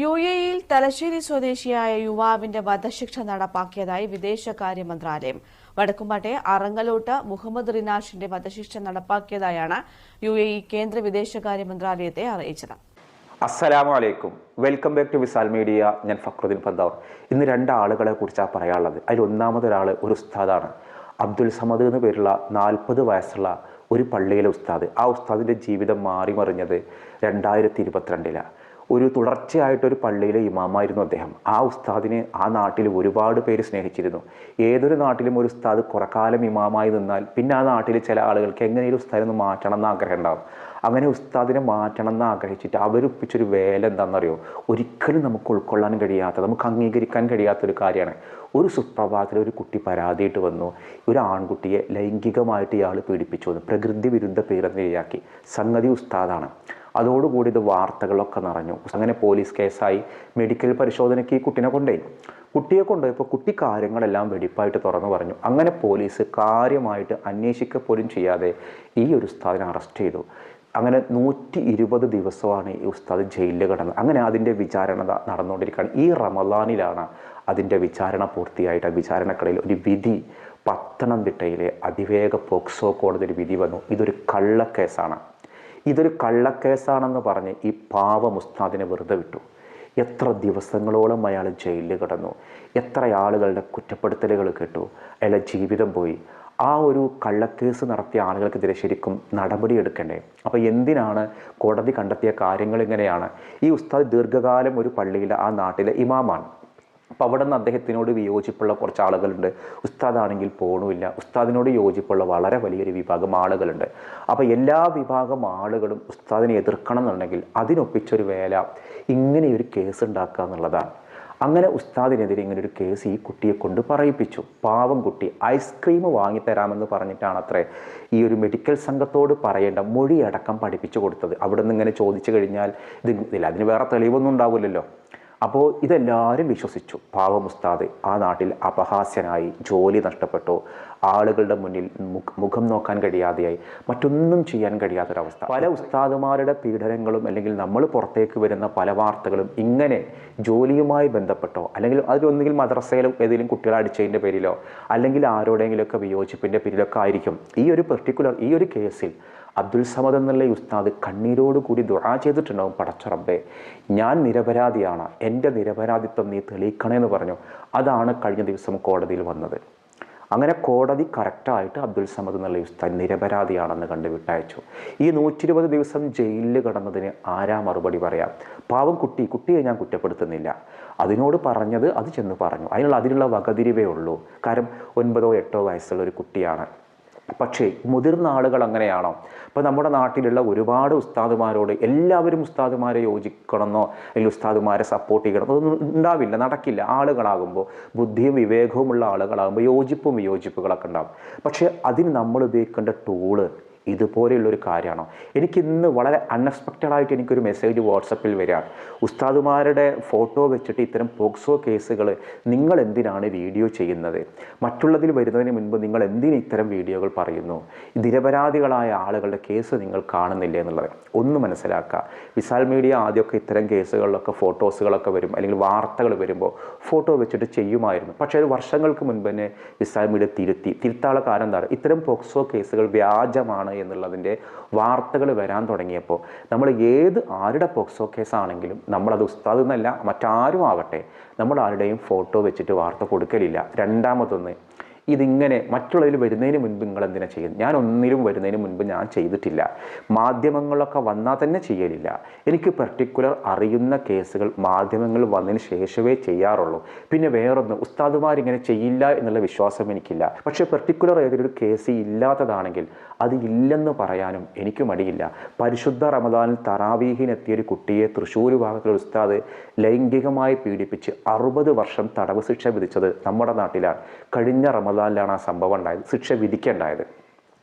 U A ഇയിൽ തലശ്ശേരി സ്വദേശിയായ യുവാവിന്റെ വധശിക്ഷ നടപ്പാക്കിയതായി വിദേശകാര്യ മന്ത്രാലയം. വടക്കുംപാട്ടെ അറങ്ങലോട്ട് മുഹമ്മദ് റിനാഷിന്റെ വധശിക്ഷ നടപ്പാക്കിയതായാണ് യു എ ഇ കേന്ദ്ര വിദേശകാര്യ മന്ത്രാലയത്തെ അറിയിച്ചത്. അസ്സലാമു അലൈക്കും welcome back to Visal media. ഞാൻ ഫക്രുദ്ദീൻ പന്താവർ. ഇന്ന് രണ്ടാളുകളെ കുറിച്ചാണ് പറയാനുള്ളത്. അതിൽ ഒന്നാമതൊരാൾ ഒരു ഉസ്താദാണ്. അബ്ദുൽ സമദ് എന്ന് പേരുള്ള നാൽപ്പത് വയസ്സുള്ള ഒരു പള്ളിയിലെ ഉസ്താദ്. ആ ഉസ്താദിന്റെ ജീവിതം മാറി മറിഞ്ഞത് രണ്ടായിരത്തി ഇരുപത്തിരണ്ടിലാണ് ഒരു തുടർച്ചയായിട്ടൊരു പള്ളിയിലെ ഇമാമായിരുന്നു അദ്ദേഹം. ആ ഉസ്താദിനെ ആ നാട്ടിൽ ഒരുപാട് പേര് സ്നേഹിച്ചിരുന്നു. ഏതൊരു നാട്ടിലും ഒരു ഉസ്താദ് കുറക്കാലം ഇമാമായി നിന്നാൽ പിന്നെ ആ നാട്ടിൽ ചില ആളുകൾക്ക് എങ്ങനെയും ഉസ്താദിനെ മാറ്റണം എന്ന് ആഗ്രഹം ഉണ്ടാകും അങ്ങനെ ഉസ്താദിനെ മാറ്റണം എന്ന് ആഗ്രഹിച്ചിട്ട് അവരൊപ്പിച്ചൊരു വേല എന്താണെന്നറിയോ? ഒരിക്കലും നമുക്ക് ഉൾക്കൊള്ളാൻ കഴിയാത്ത നമുക്ക് അംഗീകരിക്കാൻ കഴിയാത്തൊരു കാര്യമാണ്. ഒരു സുപ്രഭാതത്തിൽ ഒരു കുട്ടി പരാതിയിട്ട് വന്നു. ഒരു ആൺകുട്ടിയെ ലൈംഗികമായിട്ട് ഇയാൾ പീഡിപ്പിച്ചു വന്നു പ്രകൃതി വിരുദ്ധ പീഡനയിലാക്കി സംഗതി ഉസ്താദാണ്. അതോടുകൂടി ഇത് വാർത്തകളൊക്കെ നിറഞ്ഞു. അങ്ങനെ പോലീസ് കേസായി. മെഡിക്കൽ പരിശോധനയ്ക്ക് ഈ കുട്ടിനെ കൊണ്ടുപോയി. കുട്ടിയെ കൊണ്ടുപോയപ്പോൾ കുട്ടി കാര്യങ്ങളെല്ലാം വെടിപ്പായിട്ട് തുറന്നു പറഞ്ഞു. അങ്ങനെ പോലീസ് കാര്യമായിട്ട് അന്വേഷിക്കുക പോലും ചെയ്യാതെ ഈ ഒരു ഉസ്താദിനെ അറസ്റ്റ് ചെയ്തു. അങ്ങനെ നൂറ്റി ഇരുപത് ദിവസമാണ് ഈ ഉസ്താദ് ജയിലിൽ കിടന്നത്. അങ്ങനെ അതിന്റെ വിചാരണ നടന്നുകൊണ്ടിരിക്കുകയാണ്. ഈ റമദാനിലാണ് അതിന്റെ വിചാരണ പൂർത്തിയായിട്ട്. ആ വിചാരണക്കിടയിൽ ഒരു വിധി പത്തനംതിട്ടയിലെ അതിവേഗ പോക്സോ കോടതി ഒരു വിധി വന്നു. ഇതൊരു കള്ളക്കേസാണ്. ഇതൊരു കള്ളക്കേസാണെന്ന് പറഞ്ഞ് ഈ പാവം മുസ്താദിനെ വെറുതെ വിട്ടു. എത്ര ദിവസങ്ങളോളം അയാൾ ജയിലിൽ കിടന്നു. എത്ര ആളുകളുടെ കുറ്റപ്പെടുത്തലുകൾ കേട്ടു. അയാളെ ജീവിതം പോയി. ആ ഒരു കള്ളക്കേസ് നടത്തിയ ആളുകൾക്കെതിരെ ശരിക്കും നടപടി എടുക്കണ്ടേ? അപ്പോൾ എന്തിനാണ് കോടതി കണ്ടെത്തിയ കാര്യങ്ങൾ ഇങ്ങനെയാണ്? ഈ ഉസ്താദ് ദീർഘകാലം ഒരു പള്ളിയിലെ ആ നാട്ടിലെ ഇമാമാണ്. അപ്പോൾ അവിടെ നിന്ന് അദ്ദേഹത്തിനോട് വിയോജിപ്പുള്ള കുറച്ച് ആളുകളുണ്ട് ഉസ്താദാണെങ്കിൽ പോണുമില്ല. ഉസ്താദിനോട് യോജിപ്പുള്ള വളരെ വലിയൊരു വിഭാഗം ആളുകളുണ്ട്. അപ്പോൾ എല്ലാ വിഭാഗം ആളുകളും ഉസ്താദിനെ എതിർക്കണം എന്നുണ്ടെങ്കിൽ അതിനൊപ്പിച്ചൊരു വേല ഇങ്ങനെയൊരു കേസ് ഉണ്ടാക്കുക എന്നുള്ളതാണ്. അങ്ങനെ ഉസ്താദിനെതിരെ ഇങ്ങനെ ഒരു കേസ് ഈ കുട്ടിയെ കൊണ്ട് പറയിപ്പിച്ചു. പാവം കുട്ടി. ഐസ്ക്രീം വാങ്ങിത്തരാമെന്ന് പറഞ്ഞിട്ടാണ് അത്രേ ഈ ഒരു മെഡിക്കൽ സംഘത്തോട് പറയേണ്ട മൊഴിയടക്കം പഠിപ്പിച്ചു കൊടുത്തത്. അവിടെ നിന്ന് ഇങ്ങനെ ചോദിച്ചു കഴിഞ്ഞാൽ ഇത് അതിന് വേറെ തെളിവൊന്നും ഉണ്ടാവില്ലല്ലോ. അപ്പോൾ ഇതെല്ലാവരും വിശ്വസിച്ചു. പാവം ഉസ്താദ് ആ നാട്ടിൽ അപഹാസ്യനായി ജോലി നഷ്ടപ്പെട്ടു. ആളുകളുടെ മുന്നിൽ മുഖം നോക്കാൻ കഴിയാതെയായി. മറ്റൊന്നും ചെയ്യാൻ കഴിയാത്തൊരവസ്ഥ. പല ഉസ്താദുമാരുടെ പീഡനങ്ങളും അല്ലെങ്കിൽ നമ്മൾ പുറത്തേക്ക് വരുന്ന പല വാർത്തകളും ഇങ്ങനെ ജോലിയുമായി ബന്ധപ്പെട്ടോ അല്ലെങ്കിൽ അതിലൊന്നുകിൽ മദ്രസയിലും ഏതെങ്കിലും കുട്ടികളെ അടിച്ചതിന്റെ പേരിലോ അല്ലെങ്കിൽ ആരോടെങ്കിലുമൊക്കെ വിയോജിപ്പിന്റെ പേരിലൊക്കെ ആയിരിക്കും. ഈ ഒരു പെർട്ടിക്കുലർ ഈ ഒരു കേസിൽ അബ്ദുൽ സമദ് എന്നുള്ള ഉസ്താദ് കണ്ണീരോട് കൂടി ദുആ ചെയ്തിട്ടുണ്ടാവും പടച്ചുറബേ ഞാൻ നിരപരാധിയാണ്. എന്റെ നിരപരാധിത്വം നീ തെളിയിക്കണേ എന്ന് പറഞ്ഞു. അതാണ് കഴിഞ്ഞ ദിവസം കോടതിയിൽ വന്നത്. അങ്ങനെ കോടതി കറക്റ്റായിട്ട് അബ്ദുൽ സമദ് എന്നുള്ള ഉസ്താദ് നിരപരാധിയാണെന്ന് കണ്ട് വിട്ടയച്ചു ഈ നൂറ്റി ഇരുപത് ദിവസം ജയിലിൽ കിടന്നതിന് ആരാ മറുപടി പറയാം? പാവം കുട്ടി കുട്ടിയെ ഞാൻ കുറ്റപ്പെടുത്തുന്നില്ല. അതിനോട് പറഞ്ഞത് അത് ചെന്ന് പറഞ്ഞു. അതിനുള്ള അതിനുള്ള വകതിരിവേ ഉള്ളൂ. കാരണം ഒൻപതോ എട്ടോ വയസ്സുള്ള ഒരു കുട്ടിയാണ്. പക്ഷേ മുതിർന്ന ആളുകൾ അങ്ങനെയാണോ? ഇപ്പോൾ നമ്മുടെ നാട്ടിലുള്ള ഒരുപാട് ഉസ്താദുമാരോട് എല്ലാവരും ഉസ്താദുമാരെ യോജിക്കണമെന്നോ അല്ലെങ്കിൽ ഉസ്താദുമാരെ സപ്പോർട്ട് ചെയ്യണം അതൊന്നും ഉണ്ടാവില്ല നടക്കില്ല. ആളുകളാകുമ്പോൾ ബുദ്ധിയും വിവേകവുമുള്ള ആളുകളാകുമ്പോൾ യോജിപ്പും വിയോജിപ്പുകളൊക്കെ ഉണ്ടാകും പക്ഷേ അതിന് നമ്മൾ ഉപയോഗിക്കേണ്ട ടൂൾ ഇതുപോലെയുള്ളൊരു കാര്യമാണോ? എനിക്കിന്ന് വളരെ അൺഎക്സ്പെക്റ്റഡായിട്ട് എനിക്കൊരു മെസ്സേജ് വാട്സപ്പിൽ വരികയാണ്. ഉസ്താദുമാരുടെ ഫോട്ടോ വെച്ചിട്ട് ഇത്തരം പോക്സോ കേസുകൾ നിങ്ങൾ എന്തിനാണ് വീഡിയോ ചെയ്യുന്നത്? മറ്റുള്ളതിൽ വരുന്നതിന് മുൻപ് നിങ്ങൾ എന്തിന് ഇത്തരം വീഡിയോകൾ പറയുന്നു? നിരപരാധികളായ ആളുകളുടെ കേസ് നിങ്ങൾ കാണുന്നില്ല എന്നുള്ളത് ഒന്ന് മനസ്സിലാക്കുക. വിശാൽ മീഡിയ ആദ്യമൊക്കെ ഇത്തരം കേസുകളിലൊക്കെ ഫോട്ടോസുകളൊക്കെ വരും അല്ലെങ്കിൽ വാർത്തകൾ വരുമ്പോൾ ഫോട്ടോ വെച്ചിട്ട് ചെയ്യുമായിരുന്നു. പക്ഷേ അത് വർഷങ്ങൾക്ക് മുൻപ് തന്നെ വിശാൽ മീഡിയ തിരുത്തി. തിരുത്താനുള്ള കാരണം എന്താണ്? ഇത്തരം പോക്സോ കേസുകൾ വ്യാജമാണ് എന്നുള്ളതിന്റെ വാർത്തകൾ വരാൻ തുടങ്ങിയപ്പോൾ നമ്മൾ ഏത് ആരുടെ പോക്സോ കേസാണെങ്കിലും നമ്മളത് ഉസ്താദ് എന്നല്ല മറ്റാരും ആവട്ടെ നമ്മൾ ആരുടെയും ഫോട്ടോ വെച്ചിട്ട് വാർത്ത കൊടുക്കലില്ല. രണ്ടാമതൊന്ന് ഇതിങ്ങനെ മറ്റുള്ളതിൽ വരുന്നതിന് മുൻപ് നിങ്ങൾ എന്തിനാ ചെയ്യുന്നത്? ഞാൻ ഒന്നിലും വരുന്നതിന് മുൻപ് ഞാൻ ചെയ്തിട്ടില്ല. മാധ്യമങ്ങളൊക്കെ വന്നാൽ തന്നെ ചെയ്യലില്ല. എനിക്ക് പെർട്ടിക്കുലർ അറിയുന്ന കേസുകൾ മാധ്യമങ്ങൾ വന്നതിന് ശേഷമേ ചെയ്യാറുള്ളൂ. പിന്നെ വേറൊന്ന് ഉസ്താദുമാരിങ്ങനെ ചെയ്യില്ല എന്നുള്ള വിശ്വാസം എനിക്കില്ല. പക്ഷേ പെർട്ടിക്കുലർ ഏതൊരു കേസ് ഇല്ലാത്തതാണെങ്കിൽ അത് ഇല്ലെന്ന് പറയാനും എനിക്ക് മടിയില്ല. പരിശുദ്ധ റമദാനിൽ തറാവീഹിനെത്തിയ ഒരു കുട്ടിയെ തൃശ്ശൂർ ഭാഗത്തിലെ ഉസ്താദ് ലൈംഗികമായി പീഡിപ്പിച്ച് അറുപത് വർഷം തടവ് ശിക്ഷ വിധിച്ചത് നമ്മുടെ നാട്ടിലാണ്. കഴിഞ്ഞ റമദാനിലാണ് ആ സംഭവം ഉണ്ടായത് ശിക്ഷ വിധിക്കേണ്ടായത്.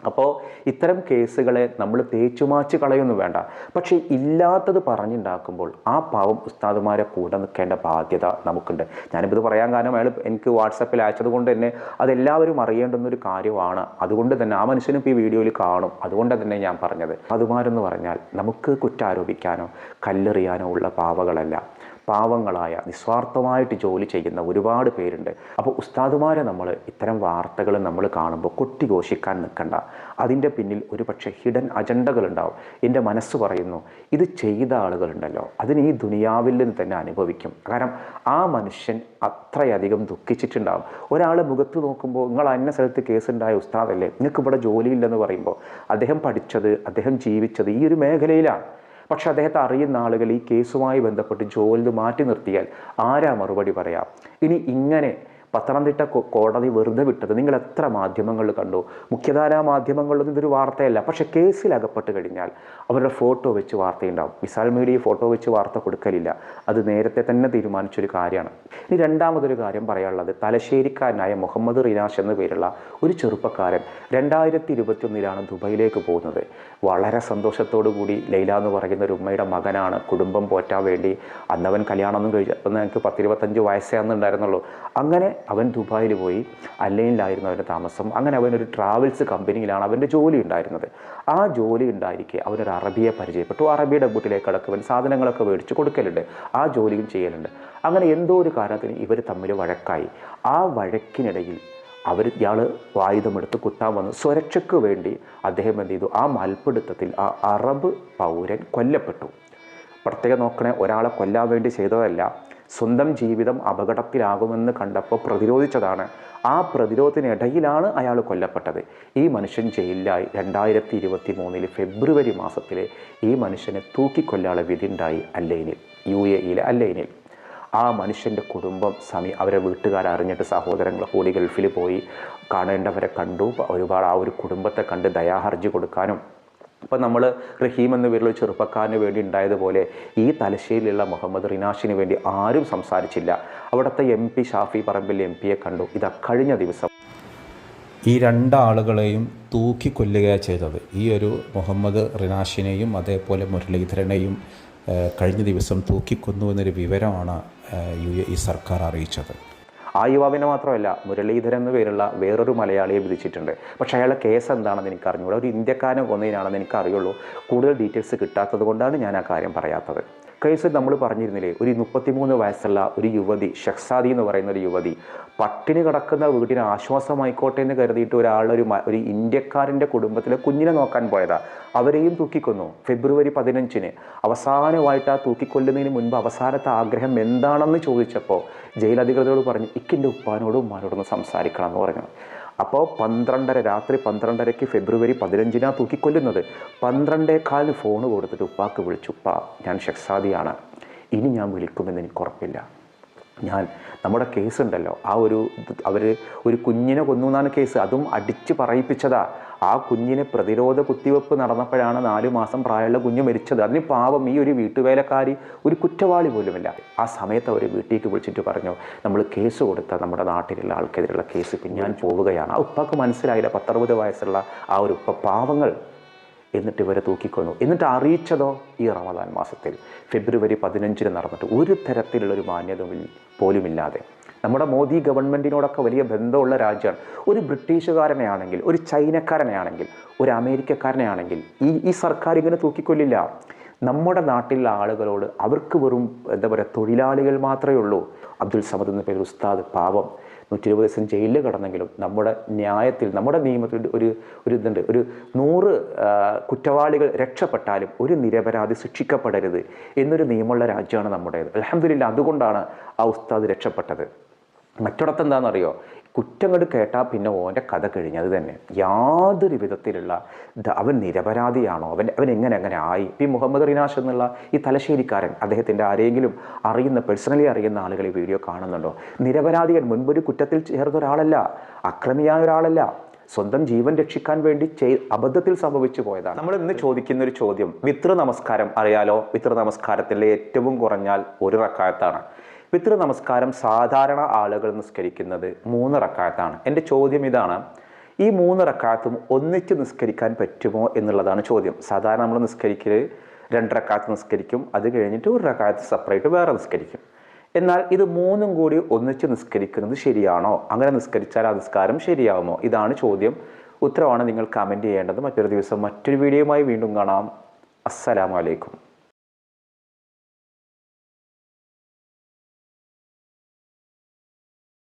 അപ്പോൾ ഇത്തരം കേസുകളെ നമ്മൾ തേച്ചുമാച്ച് കളയൊന്നും വേണ്ട. പക്ഷേ ഇല്ലാത്തത് പറഞ്ഞുണ്ടാക്കുമ്പോൾ ആ പാവം ഉസ്താദുമാരെ കൂടെ നിൽക്കേണ്ട ബാധ്യത നമുക്കുണ്ട്. ഞാനിപ്പോൾ ഇത് പറയാൻ കാരണം അയാൾ എനിക്ക് വാട്സപ്പിൽ അയച്ചത് കൊണ്ട് തന്നെ അതെല്ലാവരും അറിയേണ്ടുന്നൊരു കാര്യമാണ്. അതുകൊണ്ട് തന്നെ ആ മനുഷ്യനും ഇപ്പോൾ ഈ വീഡിയോയിൽ കാണും. അതുകൊണ്ട് തന്നെ ഞാൻ പറഞ്ഞത്. അതുമാരെന്ന് പറഞ്ഞാൽ നമുക്ക് കുറ്റാരോപിക്കാനോ കല്ലെറിയാനോ ഉള്ള പാവകളല്ല. പാവങ്ങളായ നിസ്വാർത്ഥമായിട്ട് ജോലി ചെയ്യുന്ന ഒരുപാട് പേരുണ്ട്. അപ്പോൾ ഉസ്താദുമാരെ നമ്മൾ ഇത്തരം വാർത്തകൾ നമ്മൾ കാണുമ്പോൾ കൊട്ടിഘോഷിക്കാൻ നിൽക്കണ്ട അതിന്റെ പിന്നിൽ ഒരു പക്ഷേ ഹിഡൻ അജണ്ടകളുണ്ടാവും. എന്റെ മനസ്സ് പറയുന്നു ഇത് ചെയ്ത ആളുകളുണ്ടല്ലോ. അതിന് ഈ ദുനിയാവിൽ നിന്ന് തന്നെ അനുഭവിക്കും. കാരണം ആ മനുഷ്യൻ അത്രയധികം ദുഃഖിച്ചിട്ടുണ്ടാവും. ഒരാൾ മുഖത്ത് നോക്കുമ്പോൾ നിങ്ങൾ അന്ന സ്ഥലത്ത് കേസുണ്ടായ ഉസ്താദല്ലേ? നിങ്ങൾക്ക് ഇവിടെ ജോലിയില്ലെന്ന് പറയുമ്പോൾ അദ്ദേഹം പഠിച്ചത് അദ്ദേഹം ജീവിച്ചത് ഈ ഒരു മേഖലയിലാണ്. പക്ഷെ അദ്ദേഹത്തെ അറിയുന്ന ആളുകൾ ഈ കേസുമായി ബന്ധപ്പെട്ട് ജോലി മാറ്റി നിർത്തിയാൽ ആരാ മറുപടി പറയാം? ഇനി ഇങ്ങനെ പത്തനംതിട്ട കോടതി വെറുതെ വിട്ടത്. നിങ്ങൾ എത്ര മാധ്യമങ്ങൾ കണ്ടു? മുഖ്യധാരാ മാധ്യമങ്ങളിലൊന്നും ഇതൊരു വാർത്തയല്ല. പക്ഷേ കേസിൽ അകപ്പെട്ട് കഴിഞ്ഞാൽ അവരുടെ ഫോട്ടോ വെച്ച് വാർത്തയുണ്ടാവും. വിശാൽ മീഡിയ ഫോട്ടോ വെച്ച് വാർത്ത കൊടുക്കലില്ല. അത് നേരത്തെ തന്നെ തീരുമാനിച്ചൊരു കാര്യമാണ്. ഇനി രണ്ടാമതൊരു കാര്യം പറയാനുള്ളത്. തലശ്ശേരിക്കാരനായ മുഹമ്മദ് റിനാഷ് എന്ന പേരുള്ള ഒരു ചെറുപ്പക്കാരൻ രണ്ടായിരത്തി ഇരുപത്തിയൊന്നിലാണ് ദുബൈയിലേക്ക് പോകുന്നത്. വളരെ സന്തോഷത്തോടു കൂടി ലൈല എന്ന് പറയുന്ന ഒരു ഉമ്മയുടെ മകനാണ്. കുടുംബം പോറ്റാൻ വേണ്ടി അന്നവൻ കല്യാണമൊന്നും കഴിച്ചു അന്ന് എനിക്ക് പത്തിരുപത്തഞ്ച് വയസ്സേ അന്നുണ്ടായിരുന്നുള്ളൂ. അങ്ങനെ അവൻ ദുബായിൽ പോയി അല്ലയിലായിരുന്നു അവന്റെ താമസം. അങ്ങനെ അവനൊരു ട്രാവൽസ് കമ്പനിയിലാണ് അവന്റെ ജോലി ഉണ്ടായിരുന്നത്. ആ ജോലി ഉണ്ടായിരിക്കെ അവനൊരു അറബിയെ പരിചയപ്പെട്ടു. അറബിയുടെ വീട്ടിലേക്ക് അടക്കവൻ സാധനങ്ങളൊക്കെ മേടിച്ച് കൊടുക്കലുണ്ട്. ആ ജോലിയും ചെയ്യലുണ്ട്. അങ്ങനെ എന്തോ ഒരു കാരണത്തിന് ഇവർ തമ്മിൽ വഴക്കായി. ആ വഴക്കിനിടയിൽ അവർ ഇയാൾ ആയുധമെടുത്ത് കുത്താൻ വന്നു. സുരക്ഷയ്ക്ക് വേണ്ടി അദ്ദേഹം എന്ത് ചെയ്തു? ആ മൽപ്പിടുത്തത്തിൽ ആ അറബ് പൗരൻ കൊല്ലപ്പെട്ടു. പ്രത്യേകം നോക്കണേ ഒരാളെ കൊല്ലാൻ വേണ്ടി ചെയ്തതല്ല. സ്വന്തം ജീവിതം അപകടത്തിലാകുമെന്ന് കണ്ടപ്പോൾ പ്രതിരോധിച്ചതാണ്. ആ പ്രതിരോധത്തിനിടയിലാണ് അയാൾ കൊല്ലപ്പെട്ടത്. ഈ മനുഷ്യൻ ജയിലിലായി. രണ്ടായിരത്തി ഇരുപത്തി മൂന്നിൽ ഫെബ്രുവരി മാസത്തിൽ ഈ മനുഷ്യനെ തൂക്കിക്കൊല്ലാനുള്ള വിധി ഉണ്ടായി അല്ലൈനിൽ. U A ഇയിലെ അല്ലൈനിൽ. ആ മനുഷ്യന്റെ കുടുംബം സമി അവരെ വീട്ടുകാർ അറിഞ്ഞിട്ട് സഹോദരങ്ങൾ കൂടി ഗൾഫിൽ പോയി കാണേണ്ടവരെ കണ്ടു. ഒരുപാട് ആ ഒരു കുടുംബത്തെ കണ്ട് ദയാഹർജി കൊടുക്കാനും ഇപ്പം നമ്മൾ റഹീം എന്ന പേരിൽ ചെറുപ്പക്കാരന് വേണ്ടി ഉണ്ടായതുപോലെ ഈ തലശ്ശേരിയിലുള്ള മുഹമ്മദ് റിനാഷിന് വേണ്ടി ആരും സംസാരിച്ചില്ല. അവിടുത്തെ M P Shafi Parambil M പിയെ കണ്ടു. ഇതാ കഴിഞ്ഞ ദിവസം. ഈ രണ്ടാളുകളെയും തൂക്കിക്കൊല്ലുകയാണ് ചെയ്തത്. ഈ ഒരു മുഹമ്മദ് റിനാഷിനെയും അതേപോലെ മുരളീധരനെയും കഴിഞ്ഞ ദിവസം തൂക്കിക്കൊന്നു എന്നൊരു വിവരമാണ് യു എ ഈ സർക്കാർ അറിയിച്ചത്. ആ യുവാവിനെ മാത്രമല്ല മുരളീധരൻ എന്ന പേരുള്ള വേറൊരു മലയാളിയെ വിധിച്ചിട്ടുണ്ട്. പക്ഷേ അയാളെ കേസ് എന്താണെന്ന് എനിക്ക് അറിഞ്ഞുകൂടാ ഒരു ഇന്ത്യക്കാരനെ കൊന്നതിനാണെന്ന് എനിക്ക് അറിയുള്ളൂ കൂടുതൽ ഡീറ്റെയിൽസ് കിട്ടാത്തത് കൊണ്ടാണ് ഞാൻ ആ കാര്യം പറയാത്തത്. കേസ് നമ്മൾ പറഞ്ഞിരുന്നില്ലേ ഒരു മുപ്പത്തിമൂന്ന് വയസ്സുള്ള ഒരു യുവതി ഷെഹ്സാദി എന്ന് പറയുന്ന ഒരു യുവതി പട്ടിണി കിടക്കുന്ന വീട്ടിന് ആശ്വാസമായിക്കോട്ടെ എന്ന് കരുതിയിട്ട് ഒരാൾ ഒരു ഒരു ഇന്ത്യക്കാരന്റെ കുടുംബത്തിലെ കുഞ്ഞിനെ നോക്കാൻ പോയതാ. അവരെയും തൂക്കിക്കൊന്നു ഫെബ്രുവരി പതിനഞ്ചിന്. അവസാനമായിട്ട് ആ തൂക്കിക്കൊല്ലുന്നതിന് മുൻപ് അവസാനത്തെ ആഗ്രഹം എന്താണെന്ന് ചോദിച്ചപ്പോൾ ജയിലധികൃതരോട് പറഞ്ഞു ഇക്കിന്റെ ഉപ്പാനോടും ഉമ്മാനോടൊന്ന് സംസാരിക്കണം എന്ന് പറഞ്ഞു. അപ്പോൾ പന്ത്രണ്ടര രാത്രി പന്ത്രണ്ടരയ്ക്ക് ഫെബ്രുവരി പതിനഞ്ചിനാണ് തൂക്കിക്കൊല്ലുന്നത്. പന്ത്രണ്ടേക്കാലിന് ഫോൺ കൊടുത്തിട്ട് ഉപ്പാക്ക് വിളിച്ചു. ഉപ്പ ഞാൻ ഷെക്സാദിയാണ് ഇനി ഞാൻ വിളിക്കുമെന്ന് എനിക്ക് ഉറപ്പില്ല. ഞാൻ നമ്മുടെ കേസ് ഉണ്ടല്ലോ. ആ ഒരു അവർ ഒരു കുഞ്ഞിനെ കൊന്നു എന്നാണ് കേസ് അതും അടിച്ച് പറയിപ്പിച്ചതാ. ആ കുഞ്ഞിനെ പ്രതിരോധ കുത്തിവെപ്പ് നടന്നപ്പോഴാണ് നാലു മാസം പ്രായമുള്ള കുഞ്ഞ് മരിച്ചത്. അതിന് പാവം ഈ ഒരു വീട്ടുവേലക്കാരി ഒരു കുറ്റവാളി പോലുമില്ല. ആ സമയത്ത് അവർ വീട്ടിലേക്ക് വിളിച്ചിട്ട് പറഞ്ഞു നമ്മൾ കേസ് കൊടുത്ത നമ്മുടെ നാട്ടിലുള്ള ആൾക്കെതിരെയുള്ള കേസ് പിന്നെ ഞാൻ പോവുകയാണ്. ആ ഉപ്പാക്ക് മനസ്സിലായില്ല പത്തറുപത് വയസ്സുള്ള ആ ഒരു ഉപ്പ പാവങ്ങൾ. എന്നിട്ട് ഇവരെ തൂക്കിക്കൊന്നു. എന്നിട്ട് അറിയിച്ചതോ ഈ റമദാൻ മാസത്തിൽ? ഫെബ്രുവരി പതിനഞ്ചിന് നടന്നിട്ട് ഒരു തരത്തിലുള്ളൊരു മാന്യത പോലുമില്ലാതെ. നമ്മുടെ മോദി ഗവൺമെന്റിനോടൊക്കെ വലിയ ബന്ധമുള്ള രാജ്യമാണ്. ഒരു ബ്രിട്ടീഷുകാരനെ ആണെങ്കിൽ ഒരു ചൈനക്കാരനെ ആണെങ്കിൽ ഒരു അമേരിക്കക്കാരനെ ആണെങ്കിൽ ഈ ഈ സർക്കാർ ഇങ്ങനെ തൂക്കിക്കൊല്ലില്ല. നമ്മുടെ നാട്ടിലുള്ള ആളുകളോട് അവർക്ക് വെറും എന്താ പറയുക തൊഴിലാളികൾ മാത്രമേ ഉള്ളൂ. അബ്ദുൽ സമദ് എന്ന പേര് ഉസ്താദ് പാവം. നൂറ്റി ഇരുപത് ദിവസം ജയിലിൽ കടന്നെങ്കിലും നമ്മുടെ ന്യായത്തിൽ നമ്മുടെ നിയമത്തിൽ ഒരു ഒരു ഇതുണ്ട്. ഒരു നൂറ് കുറ്റവാളികൾ രക്ഷപ്പെട്ടാലും ഒരു നിരപരാധി ശിക്ഷിക്കപ്പെടരുത് എന്നൊരു നിയമമുള്ള രാജ്യമാണ് നമ്മുടേത്. അലഹമില്ല അതുകൊണ്ടാണ് ആ ഉസ്താദ് രക്ഷപ്പെട്ടത്. മറ്റിടത്ത് എന്താണെന്നറിയോ? കുറ്റങ്ങൾ കേട്ടാൽ പിന്നെ ഓന്റെ കഥ കഴിഞ്ഞത് തന്നെ. യാതൊരു വിധത്തിലുള്ള അവൻ നിരപരാധിയാണോ? അവൻ അവൻ എങ്ങനെ അങ്ങനെ ആയി? പി മുഹമ്മദ് റിനാഷ് എന്നുള്ള ഈ തലശ്ശേരിക്കാരൻ അദ്ദേഹത്തിന്റെ ആരെങ്കിലും അറിയുന്ന പേഴ്സണലി അറിയുന്ന ആളുകൾ ഈ വീഡിയോ കാണുന്നുണ്ടോ? നിരപരാധികൾ മുൻപൊരു കുറ്റത്തിൽ ചേർന്ന ഒരാളല്ല അക്രമിയായ ഒരാളല്ല. സ്വന്തം ജീവൻ രക്ഷിക്കാൻ വേണ്ടി ചെയ് അബദ്ധത്തിൽ സംഭവിച്ചു പോയതാണ്. നമ്മൾ ഇന്ന് ചോദിക്കുന്ന ഒരു ചോദ്യം വിത്ര നമസ്കാരം അറിയാലോ? വിത്ര നമസ്കാരത്തിലെ ഏറ്റവും കുറഞ്ഞാൽ ഒരു റക്കായത്താണ്. പിതൃ നമസ്കാരം സാധാരണ ആളുകൾ നിസ്കരിക്കുന്നത് മൂന്ന് റക്കായത്താണ് എന്റെ ചോദ്യം ഇതാണ് ഈ മൂന്ന് റക്കായത്തും ഒന്നിച്ച് നിസ്കരിക്കാൻ പറ്റുമോ എന്നുള്ളതാണ് ചോദ്യം. സാധാരണ നമ്മൾ നിസ്കരിക്കൽ രണ്ട് നിസ്കരിക്കും അത് കഴിഞ്ഞിട്ട് ഒരു റക്കായത്ത് സെപ്പറേറ്റ് വേറെ നിസ്കരിക്കും. എന്നാൽ ഇത് മൂന്നും കൂടി ഒന്നിച്ച് നിസ്കരിക്കുന്നത് ശരിയാണോ? അങ്ങനെ നിസ്കരിച്ചാൽ ആ നിസ്കാരം ശരിയാവുമോ? ഇതാണ് ചോദ്യം. ഉത്തരവാണ് നിങ്ങൾ കമന്റ് ചെയ്യേണ്ടത്. മറ്റൊരു ദിവസം മറ്റൊരു വീഡിയോയുമായി വീണ്ടും കാണാം. അസ്സലാമലൈക്കും